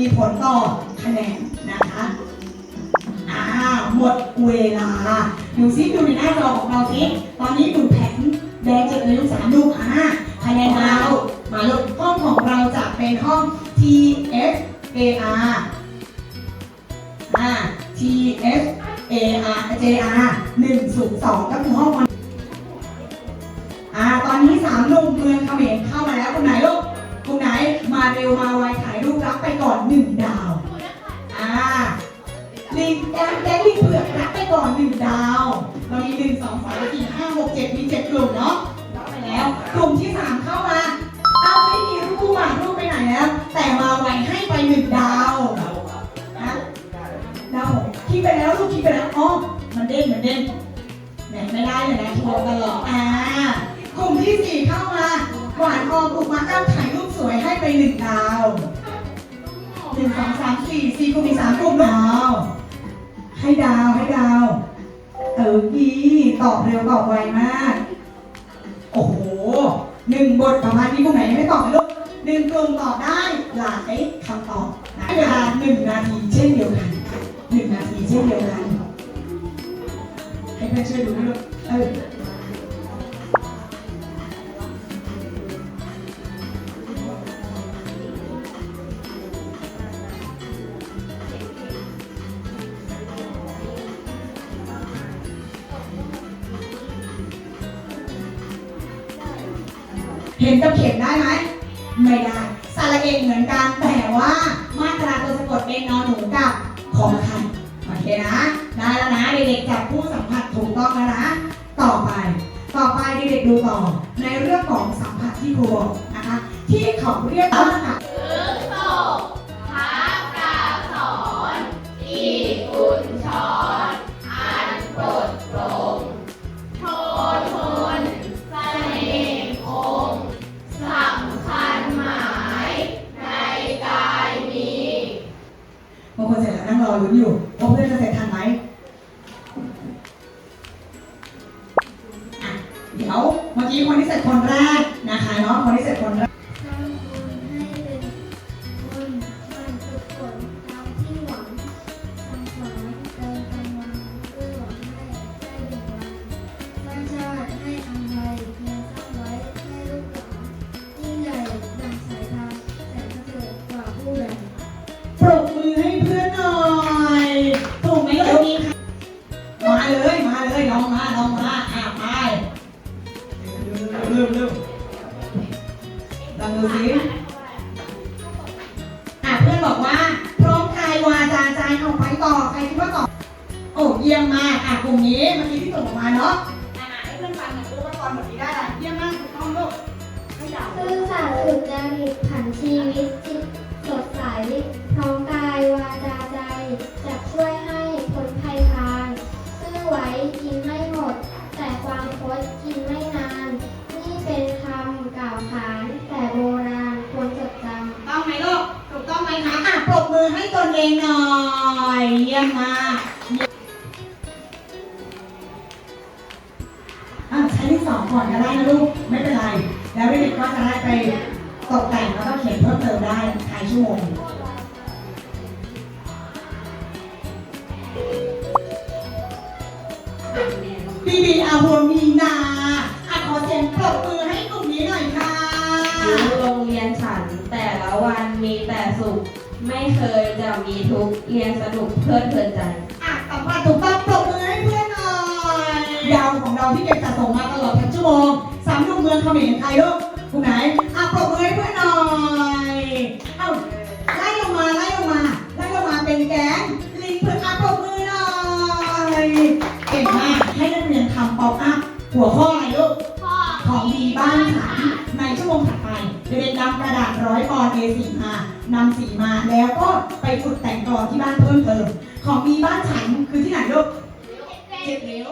มีผลต่อคะแนนนะคะอ่าหมดเวลา ดูซิดูในหน้าจอของเราซิตอนนี้ดูแผนแดงจ็ดเลยลูกสามลูกอ่าคะแนนเรามาลูกห้องของเราจะเป็นห้อง T F A R อ่า T F A R J R หนึ่งศูนย์สองก็คือห้องมันอ่าตอนนี้สามลุงเมืองเขมรเข้ามาแล้วคุณไหนลูกคุณไหนมาเร็วมาไวถ่าย รับไปก่อนหนึ่งดาวอ่าลิงแก๊งแก๊งลิงเผือกรับไปก่อนหนึ่งดาว เรามีหนึ่งสองสามสี่ห้าหกเจ็ดมีเจ็ดกลุ่มเนาะรับไปแล้ว กลุ่มที่สามเข้ามา เอาไม่มีรูปอะรูปไปไหนแล้ว แต่มาไวให้ไปหนึ่งดาวนะดาวคิดไปแล้วลูกคิดไปแล้วอ๋อมันเด้งมันเด้งแหมไม่ได้เลยนะโทรตลอดอ่ากลุ่มที่สี่เข้ามาหวานออมอุกมาก้าถ่ายรูปสวยให้ไปหนึ่งดาว นึ่งสองสามสี่สี่กลุ่มมีสามกลุ่มดาวให้ดาวให้ดาว เออดีตอบเร็วตอบไวมาก โอ้โหหนึ่งบทประมาณนี้กลุ่มไหนยังไม่ตอบเลยลูกหนึ่งกลุ่มตอบได้หลายคำตอบนะเวลาหนึ่งนาทีเช่นเดียวกันหนึ่งนาทีเช่นเดียวกันให้เพื่อนช่วยดูด้วยลูกเออ เห็นกับเข็มได้ไหมไม่ได้สระเองเหมือนกันแต่ว่ามาตราตัวสะกดเป็นนอนหนูกับขอคันโอเคนะได้แล้วนะเด็กๆจับผู้สัมผัสถูกต้องแล้วนะต่อไป ต่อไปเด็กๆดูต่อในเรื่องของสัมผัสที่ครัวนะคะ ที่เขาเรียกว่า อลุ้นอยู่ว่าเพื่อนจะเสร็จทันไหมอะเดี๋ยวเมื่อกี้คนที่เสร็จคนแรกนะคะเนาะคนที่เสร็จคนแรก มาลองมาอะไปเร็วเร็วลองดูสิอะเพื่อนบอกว่า พร้อมกายวาจาใจเอาไปต่อใครคิดว่าต่อโอ้เยี่ยมมากอะกลุ่มนี้เมื่อกี้ที่ส่งออกมาเนาะอะให้เพื่อนฟังหน่อยดูว่าตอนแบบนี้ได้อะไรเยี่ยมมากถูกต้องลูกไม่ด่า ซื่อสัตย์สุจริตผันชีวิตจิตสดใสพร้อม มือให้ตนเองหน่อย เยี่ยมมากอะใช้ที่สองก่อนก็ได้นะลูก ไม่เป็นไร แล้วเด็กก็จะได้ไปตกแต่งแล้วก็เขียนเพิ่มเติมได้ท้ายชั่วโมง ไม่เคยจะมีทุกข์เรียนสนุกเพลิดเพลินใจ อะสัมภาษณ์ถูกต้องปรบมือให้เพื่อนหน่อยดาวของเราที่เก็บสะสมมาตลอดทั้งชั่วโมงสามลูกเมืองเขมรไทยลูกคุณไหนอะปรบมือให้เพื่อนหน่อยเอ้าไล่ลงมาไล่ลงมาไล่ลงมาเป็นแก๊งลิงเพื่อนอะปรบมือหน่อยเก่งมากให้นักเรียนทำป๊อปอัพหัวข้ออะไรลูกของดีบ้านฉันใน ชั่วโมงถัดไปเด็กๆนำกระดาษร้อยปอนด์ A4 มานำสีมาแล้วก็ไปฝึกแต่งกลอที่บ้านเพิ่มเติม ของมีบ้านฉันคือที่ไหนลูกเจ็ดเลี้ยว